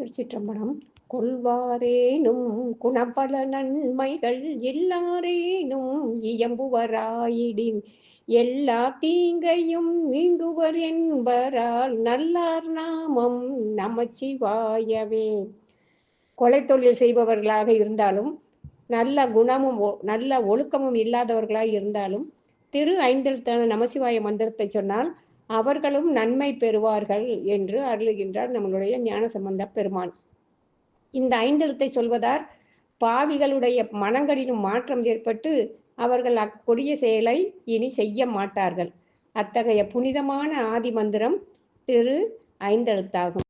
திருச்சிற்றம்பலம் கொள்வாரேனும் குணபல நன்மைகள் எல்லாரேனும் இயம்புவராயிடின். எல்லா தீங்கையும் நீங்குவர் என்பரால் நல்லார் நாமம் நமச்சிவாயவே. கொலை தொழில் செய்பவர்களாக இருந்தாலும் நல்ல குணமும் ஒ- நல்ல ஒழுக்கமும் இல்லாதவர்களாக இருந்தாலும் திரு ஐந்தெழுத்தான நமசிவாய மந்திரத்தை சொன்னால் அவர்களும் நன்மை பெறுவார்கள் என்று அருளுகின்றார் நம்மளுடைய ஞானசம்பந்த பெருமான். இந்த ஐந்தெழுத்தை சொல்வதால் பாவிகளுடைய மனங்களிலும் மாற்றம் ஏற்பட்டு அவர்கள் அக்கொடிய செயலை இனி செய்ய மாட்டார்கள். அத்தகைய புனிதமான ஆதி மந்திரம் திரு ஐந்தெழுத்தாகும்.